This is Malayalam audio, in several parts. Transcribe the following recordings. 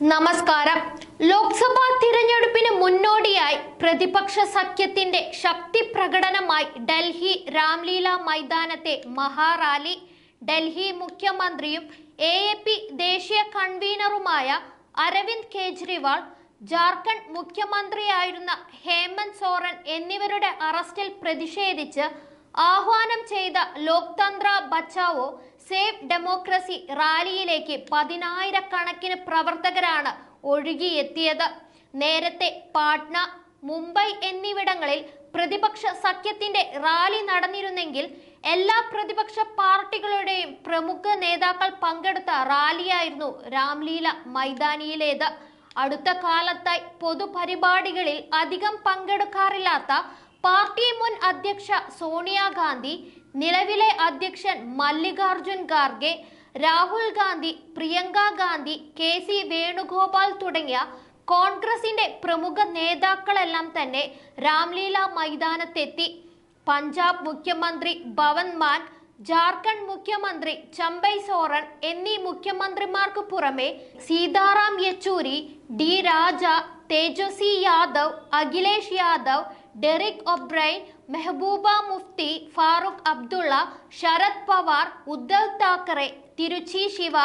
നമസ്കാരം. ലോക്സഭാ തിരഞ്ഞെടുപ്പിന് മുന്നോടിയായി പ്രതിപക്ഷ സഖ്യത്തിന്റെ ശക്തി പ്രകടനമായി ഡൽഹി രാംലീല മൈതാനത്തെ മഹാറാലി ഡൽഹി മുഖ്യമന്ത്രിയും എ എ പി ദേശീയ കൺവീനറുമായ അരവിന്ദ് കെജ്രിവാൾ ജാർഖണ്ഡ് മുഖ്യമന്ത്രിയായിരുന്ന ഹേമന്ത് സോറൻ എന്നിവരുടെ അറസ്റ്റിൽ പ്രതിഷേധിച്ച് ആഹ്വാനം ചെയ്ത ലോക്തന്ത്ര ബച്ചാവോ സേവ് ഡെമോക്രസി റാലിയിലേക്ക് പതിനായിരക്കണക്കിന് പ്രവർത്തകരാണ് ഒഴുകിയെത്തിയത്. നേരത്തെ പാട്ന മുംബൈ എന്നിവിടങ്ങളിൽ പ്രതിപക്ഷ സഖ്യത്തിന്റെ റാലി നടന്നിരുന്നെങ്കിൽ എല്ലാ പ്രതിപക്ഷ പാർട്ടികളുടെയും പ്രമുഖ നേതാക്കൾ പങ്കെടുത്ത റാലിയായിരുന്നു രാംലീല മൈതാനിയിലേത്. അടുത്ത കാലത്തായി പൊതുപരിപാടികളിൽ അധികം പങ്കെടുക്കാറില്ലാത്ത പാർട്ടി മുൻ അധ്യക്ഷ സോണിയാഗാന്ധി നിലവിലെ അധ്യക്ഷൻ മല്ലികാർജുൻ ഖാർഗെ രാഹുൽ ഗാന്ധി പ്രിയങ്ക ഗാന്ധി കെ സി വേണുഗോപാൽ തുടങ്ങിയ കോൺഗ്രസിന്റെ പ്രമുഖ നേതാക്കളെല്ലാം തന്നെ രാംലീല മൈതാനത്തെത്തി. പഞ്ചാബ് മുഖ്യമന്ത്രി ഭവൻ മാൻ ജാർഖണ്ഡ് മുഖ്യമന്ത്രി ചമ്പൈ സോറൻ എന്നീ മുഖ്യമന്ത്രിമാർക്ക് പുറമെ സീതാറാം യെച്ചൂരി ഡി രാജ തേജസ്വി യാദവ് അഖിലേഷ് യാദവ് ഡെറിക് ഒബ്രൈൻ മെഹബൂബ മുഫ്തി ഫാറൂഖ് അബ്ദുള്ള ശരത് പവാർ ഉദ്ധവ് താക്കറെ തിരുച്ചി ശിവ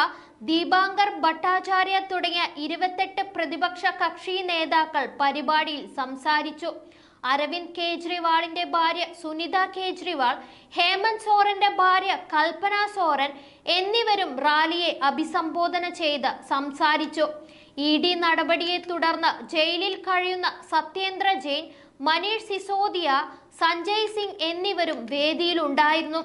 ദീപാങ്കർ ഭട്ടാചാര്യ തുടങ്ങിയ ഇരുപത്തെട്ട് പ്രതിപക്ഷ കക്ഷി നേതാക്കൾ പരിപാടിയിൽ സംസാരിച്ചു. അരവിന്ദ് കേജ്രിവാളിന്റെ ഭാര്യ സുനിത കേജ്രിവാൾ ഹേമന്ത് സോറന്റെ ഭാര്യ കൽപ്പന സോറൻ എന്നിവരും റാലിയെ അഭിസംബോധന ചെയ്ത് സംസാരിച്ചു. ഇ ഡി നടപടിയെ തുടർന്ന് ജയിലിൽ കഴിയുന്ന സത്യേന്ദ്ര ജെയിൻ മനീഷ് സിസോദിയ സഞ്ജയ് സിംഗ് എന്നിവരും വേദിയിലുണ്ടായിരുന്നു.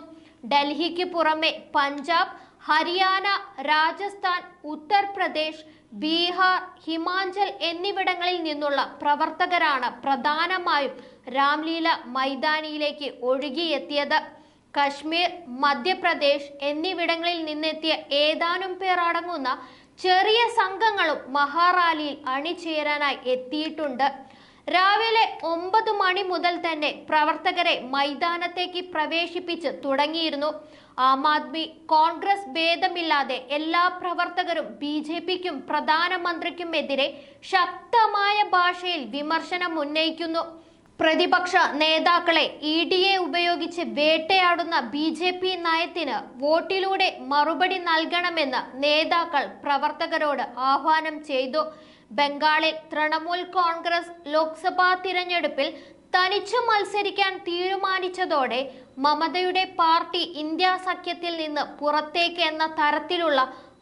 ഡൽഹിക്ക് പുറമെ പഞ്ചാബ് ഹരിയാന രാജസ്ഥാൻ ഉത്തർപ്രദേശ് ബീഹാർ ഹിമാചൽ എന്നിവിടങ്ങളിൽ നിന്നുള്ള പ്രവർത്തകരാണ് പ്രധാനമായും രാംലീല മൈതാനിയിലേക്ക് ഒഴുകിയെത്തിയത്. കശ്മീർ മധ്യപ്രദേശ് എന്നിവിടങ്ങളിൽ നിന്നെത്തിയ ഏതാനും പേർ അടങ്ങുന്ന ചെറിയ സംഘങ്ങളും മഹാറാലിയിൽ അണിചേരാനായി എത്തിയിട്ടുണ്ട്. രാവിലെ ഒമ്പത് മണി മുതൽ തന്നെ പ്രവർത്തകരെ മൈതാനത്തേക്ക് പ്രവേശിപ്പിച്ച് തുടങ്ങിയിരുന്നു. ആം ആദ്മി കോൺഗ്രസ് ഭേദമില്ലാതെ എല്ലാ പ്രവർത്തകരും ബി ജെ പിക്കും പ്രധാനമന്ത്രിക്കുമെതിരെ ശക്തമായ ഭാഷയിൽ വിമർശനം ഉന്നയിക്കുന്നു. പ്രതിപക്ഷ നേതാക്കളെ ഇ ഡി എ ഉപയോഗിച്ച് വേട്ടയാടുന്ന ബി ജെ പി നയത്തിന് വോട്ടിലൂടെ മറുപടി നൽകണമെന്ന് നേതാക്കൾ പ്രവർത്തകരോട് ആഹ്വാനം ചെയ്തു. ബംഗാളിൽ തൃണമൂൽ കോൺഗ്രസ് ലോക്സഭാ തിരഞ്ഞെടുപ്പിൽ തനിച്ചു മത്സരിക്കാൻ തീരുമാനിച്ചതോടെ മമതയുടെ പാർട്ടി ഇന്ത്യ സഖ്യത്തിൽ നിന്ന് പുറത്തേക്ക് എന്ന തരത്തിലുള്ള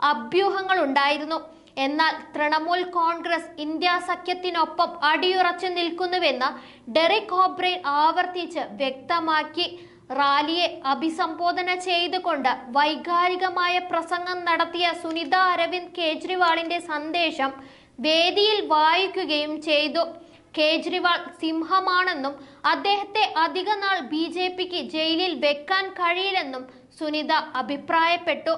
അഭ്യൂഹങ്ങൾ ഉണ്ടായിരുന്നു എന്നാൽ തൃണമൂൽ കോൺഗ്രസ് ഇന്ത്യ സഖ്യത്തിനൊപ്പം അടിയുറച്ചു നിൽക്കുന്നുവെന്ന് ഡെറിക് ഹോബ്രെയിൻ ആവർത്തിച്ച് വ്യക്തമാക്കി. റാലിയെ അഭിസംബോധന ചെയ്തുകൊണ്ട് വൈകാരികമായ പ്രസംഗം നടത്തിയ സുനിത അരവിന്ദ് കേജ്രിവാളിന്റെ സന്ദേശം വേദിയിൽ വായിക്കുകയും ചെയ്തു. കേജ്രിവാൾ സിംഹമാണെന്നും അദ്ദേഹത്തെ അധിക നാൾ ബി ജെ പിക്ക് ജയിലിൽ വെക്കാൻ കഴിയില്ലെന്നും സുനിത അഭിപ്രായപ്പെട്ടു.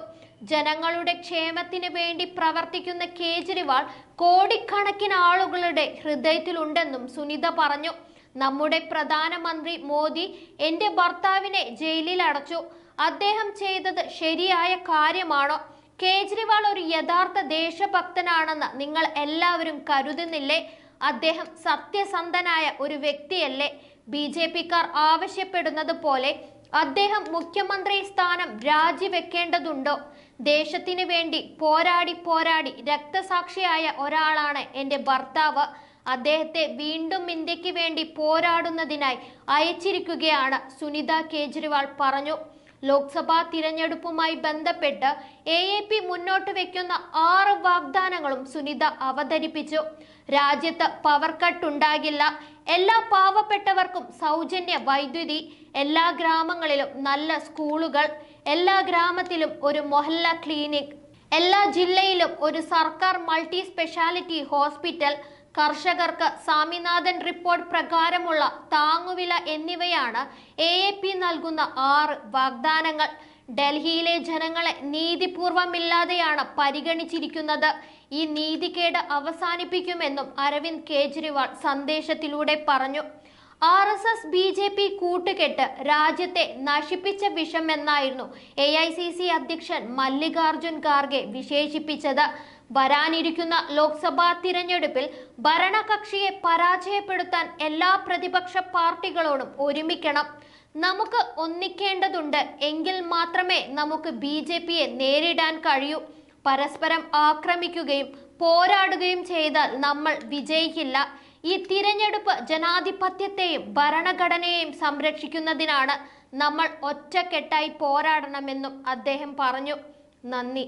ജനങ്ങളുടെ ക്ഷേമത്തിന് വേണ്ടി പ്രവർത്തിക്കുന്ന കേജ്രിവാൾ കോടിക്കണക്കിന് ആളുകളുടെ ഹൃദയത്തിലുണ്ടെന്നും സുനിത പറഞ്ഞു. നമ്മുടെ പ്രധാനമന്ത്രി മോദി എന്റെ ഭർത്താവിനെ ജയിലിൽ അടച്ചു. അദ്ദേഹം ചെയ്തത് ശരിയായ കാര്യമാണോ? കേജ്രിവാൾ ഒരു യഥാർത്ഥ ദേശഭക്തനാണെന്ന് നിങ്ങൾ എല്ലാവരും കരുതുന്നില്ലേ? അദ്ദേഹം സത്യസന്ധനായ ഒരു വ്യക്തിയല്ലേ? ബി ജെ പിക്കാർ ആവശ്യപ്പെടുന്നത് പോലെ അദ്ദേഹം മുഖ്യമന്ത്രി സ്ഥാനം രാജിവെക്കേണ്ടതുണ്ടോ? ദേശത്തിന് വേണ്ടി പോരാടി പോരാടി രക്തസാക്ഷിയായ ഒരാളാണ് എന്റെ ഭർത്താവ്. അദ്ദേഹത്തെ വീണ്ടും ഇന്ത്യയ്ക്ക് വേണ്ടി പോരാടുന്നതിനായി അയച്ചിരിക്കുകയാണ് സുനിത കേജ്രിവാൾ പറഞ്ഞു. ലോക്സഭാ തിരഞ്ഞെടുപ്പുമായി ബന്ധപ്പെട്ട് എ എ പി മുന്നോട്ട് വെക്കുന്ന ആറ് വാഗ്ദാനങ്ങളും സുനിത അവതരിപ്പിച്ചു. രാജ്യത്ത് പവർ കട്ട് ഉണ്ടാകില്ല എല്ലാ പാവപ്പെട്ടവർക്കും സൗജന്യ വൈദ്യുതി എല്ലാ ഗ്രാമങ്ങളിലും നല്ല സ്കൂളുകൾ എല്ലാ ഗ്രാമത്തിലും ഒരു മൊഹല്ല ക്ലിനിക് എല്ലാ ജില്ലയിലും ഒരു സർക്കാർ മൾട്ടി സ്പെഷ്യാലിറ്റി ഹോസ്പിറ്റൽ കർഷകർക്ക് സ്വാമിനാഥൻ റിപ്പോർട്ട് പ്രകാരമുള്ള താങ്ങുവില എന്നിവയാണ് എ എ പി നൽകുന്ന ആറ് വാഗ്ദാനങ്ങൾ. ഡൽഹിയിലെ ജനങ്ങളെ നീതിപൂർവമില്ലാതെയാണ് പരിഗണിച്ചിരിക്കുന്നത്. ഈ നീതികേട് അവസാനിപ്പിക്കുമെന്നും അരവിന്ദ് കേജ്രിവാൾ സന്ദേശത്തിലൂടെ പറഞ്ഞു. R S S B J P കൂട്ടുകെട്ട് രാജ്യത്തെ നശിപ്പിച്ച വിഷമെന്നായിരുന്നു എ ഐ സി സി അധ്യക്ഷൻ മല്ലികാർജുൻ ഖാർഗെ വിശേഷിപ്പിച്ചത്. വരാനിരിക്കുന്ന ലോക്സഭാ തിരഞ്ഞെടുപ്പിൽ ഭരണകക്ഷിയെ പരാജയപ്പെടുത്താൻ എല്ലാ പ്രതിപക്ഷ പാർട്ടികളോടും ഒരുമിക്കണം. നമുക്ക് ഒന്നിക്കേണ്ടതുണ്ട് എങ്കിൽ മാത്രമേ നമുക്ക് ബി ജെ പിയെ നേരിടാൻ കഴിയൂ. പരസ്പരം ആക്രമിക്കുകയും പോരാടുകയും ചെയ്താൽ നമ്മൾ വിജയിക്കില്ല. ഈ തിരഞ്ഞെടുപ്പ് ജനാധിപത്യത്തെയും ഭരണഘടനയെയും സംരക്ഷിക്കുന്നതിനാണ് നമ്മൾ ഒറ്റക്കെട്ടായി പോരാടണമെന്നും അദ്ദേഹം പറഞ്ഞു. നന്ദി.